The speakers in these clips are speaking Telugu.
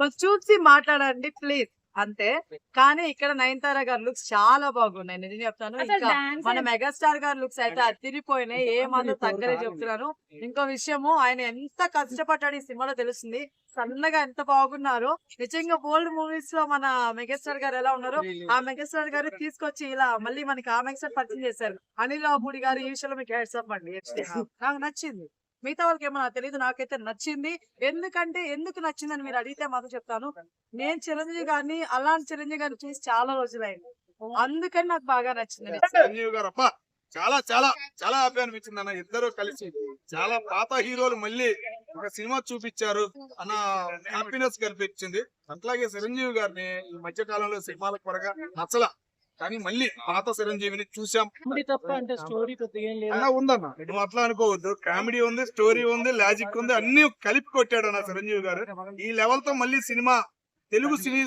కొంచెం చూసి మాట్లాడండి ప్లీజ్. అంతే. కానీ ఇక్కడ నయనతార గారి లుక్స్ చాలా బాగున్నాయి. నిజం చెప్తాను. ఇంకా మన మెగాస్టార్ గారి లుక్స్ అయితే అతిరిపోయినాయి. ఏ మందు తగ్గలే చెప్తున్నాను. ఇంకో విషయము ఆయన ఎంత కష్టపడ్డాడు ఈ సినిమాలో తెలుస్తుంది. సన్నగా ఎంత బాగున్నారో. నిజంగా ఓల్డ్ మూవీస్లో మన మెగాస్టార్ గారు ఎలా ఉన్నారో ఆ మెగాస్టార్ గారు తీసుకొచ్చి ఇలా మళ్ళీ మనకి ఆ మెగాస్టార్ పరిచయం చేశారు. అనిల్ రావుపూడి గారు ఈ విషయంలో మీకు హెడ్స్ అప్ అండి నాకు నచ్చింది. మిగతా వాళ్ళకి ఏమన్నా తెలియదు నాకైతే నచ్చింది. ఎందుకంటే ఎందుకు నచ్చిందని మీరు అడిగితే మాత్రం చెప్తాను. నేను చిరంజీవి గారిని అలాంటి చిరంజీవి గారిని చూసి చాలా రోజులైంది. అందుకని నాకు బాగా నచ్చింది. చిరంజీవి గారు అప్ప చాలా చాలా చాలా హ్యాపీ అనిపించింది అన్న. ఇద్దరు కలిసి చాలా పాత హీరోలు మళ్ళీ ఒక సినిమా చూపించారు అన్న హ్యాపీనెస్ కనిపించింది అట్లాగే చిరంజీవి గారిని ఈ మధ్య కాలంలో సినిమాలకు పరగా నచ్చలా కానీ మళ్ళీ పాత చిరంజీవిని చూసాం అలా ఉందన్న. నువ్వు అట్లా అనుకోవద్దు. కామెడీ ఉంది స్టోరీ ఉంది లాజిక్ ఉంది అన్ని కలిపి కొట్టాడు అన్న చిరంజీవి గారు. ఈ లెవెల్తో మళ్ళీ సినిమా తెలుగు సినీ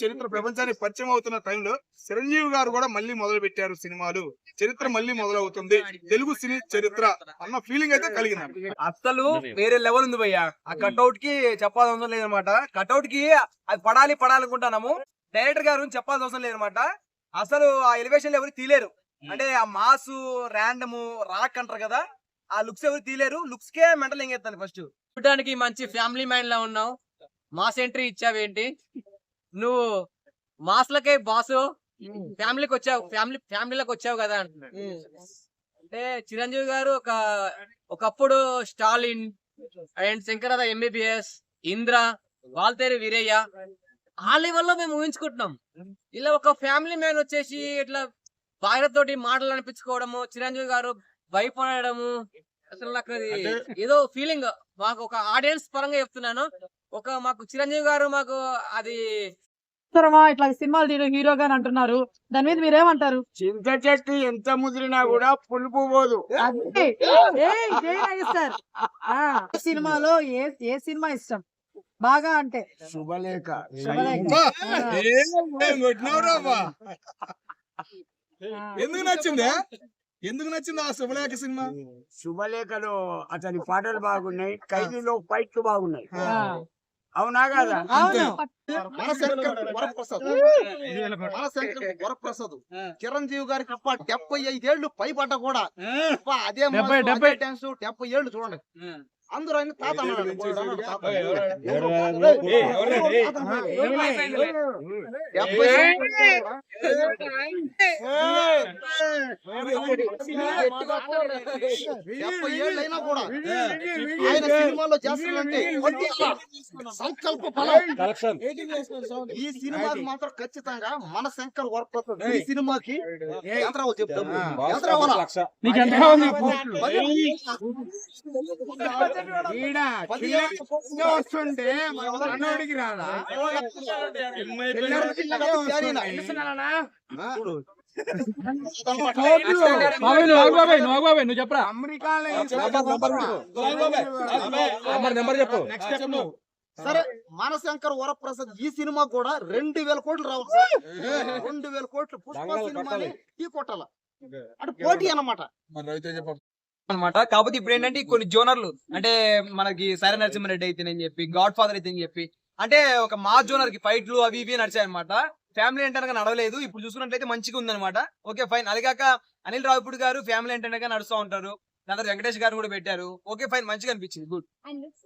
చరిత్ర ప్రపంచానికి పరిచయం అవుతున్న టైంలో చిరంజీవి గారు కూడా మళ్ళీ మొదలు పెట్టారు సినిమాలు. చరిత్ర మళ్ళీ మొదలవుతుంది. తెలుగు సినీ చరిత్ర అన్న ఫీలింగ్ అయితే కలిగింది అసలు వేరే లెవెల్ ఉంది భయ్య. ఆ కట్అవుట్కి చెప్పాల్సిన అవసరం లేదనమాట కట్అవుట్కి అది పడాలి పడాలనుకుంటున్నాము. డైరెక్టర్ గారు చెప్పాల్సిన అవసరం లేదనమాట అసలు ఆ ఎలివేషన్ ఎవరు తీలేరు. అంటే ఆ మాసు ర్యాండమ్ రాక్ అంటారు కదా ఆ లుక్స్ ఎవరు తీలేరు. లుక్స్ కే మెంటల్ ఎంగేస్తాను ఫస్ట్ చూడడానికి మంచి ఫ్యామిలీ మైండ్ లా ఉన్నావు. మాస్ ఎంట్రీ ఇచ్చావేంటి? నువ్వు మాస్లకే బాసు ఫ్యామిలీకి వచ్చావు ఫ్యామిలీ ఫ్యామిలీలోకి వచ్చావు కదా అంటే చిరంజీవి గారు ఒక ఒకప్పుడు స్టాలిన్ అండ్ శంకరద ఎంబీబీఎస్ ఇంద్ర వాల్తేరి వీరయ్య ఆ లెవెల్లో మేము ఊహించుకుంటున్నాం. ఇలా ఒక ఫ్యామిలీ మ్యాన్ వచ్చేసి ఇట్లా భార్య తోటి మాటలు అనిపించుకోవడము చిరంజీవి గారు భయపడము అసలు నాకు అది ఏదో ఫీలింగ్ మాకు ఒక ఆడియన్స్ పరంగా చెప్తున్నాను. ఒక మాకు చిరంజీవి గారు మాకు అది ఇట్లా సినిమాలు తీరు హీరోగా అని అంటున్నారు. దాని మీద మీరేమంటారు? చింత చెట్టు ఎంత ముదిరినా కూడా పులుపు పోదు. సినిమాలో ఏ ఏ సినిమా ఇష్టం? బాగా అంటే శుభలేఖ? ఎందుకు నచ్చింది? ఎందుకు నచ్చింది ఆ శుభలేఖ సినిమా? శుభలేఖలో అతని పాటలు బాగున్నాయి ఖైదీలో ఫైట్లు బాగున్నాయి. అవునా కదా? అవును. మన శంకర్ వరప్రసాద్. మన శంకర్ వరప్రసాద్. చిరంజీవి గారికి అప్ప డెబ్బై ఐదేళ్ళు పైపడ్డ కూడా. అప్ప అదే డెబ్బై ఏళ్ళు చూడండి. అందరూ ఆయన తాత అన్నాడు. డెబ్బై కూడా ఆయన సినిమాలో సంకల్ప ఫలం. ఈ సినిమాకి మాత్రం ఖచ్చితంగా మన శంకర్ వర్క్ ఈ సినిమాకి యంత్రాలు చెప్తాం చిన్నగా వస్తుంటే మన నువ్వు చెప్పరా ఈ నెంబర్ చెప్పు సరే మన శంకర్ వరప్రసాద్ ఈ సినిమా కూడా రెండు వేల కోట్లు రావాలి రెండు వేల కోట్లు పుష్ప సినిమాని టీ కొట్టాల? అంటే పోటీ అన్నమాట. అనమాట కాకపోతే ఇప్పుడు ఏంటంటే కొన్ని జోనర్లు అంటే మనకి సరే నరసింహారెడ్డి అయితేనని చెప్పి గాడ్ ఫాదర్ అయితే చెప్పి అంటే ఒక మా జోనర్కి ఫైట్లు అవి ఇవి నడిచాయి అనమాట ఫ్యామిలీ అంటే నడవలేదు. ఇప్పుడు చూసుకున్నట్లయితే మంచిగా ఉందన్నమాట. Okay fine. అది కాక అనిల్ రావిపూడి గారు ఫ్యామిలీ అంటే నడుస్తూ ఉంటారు. దాని వెంకటేష్ గారు కూడా పెట్టారు. Okay fine. మంచిగా అనిపించింది. గుడ్.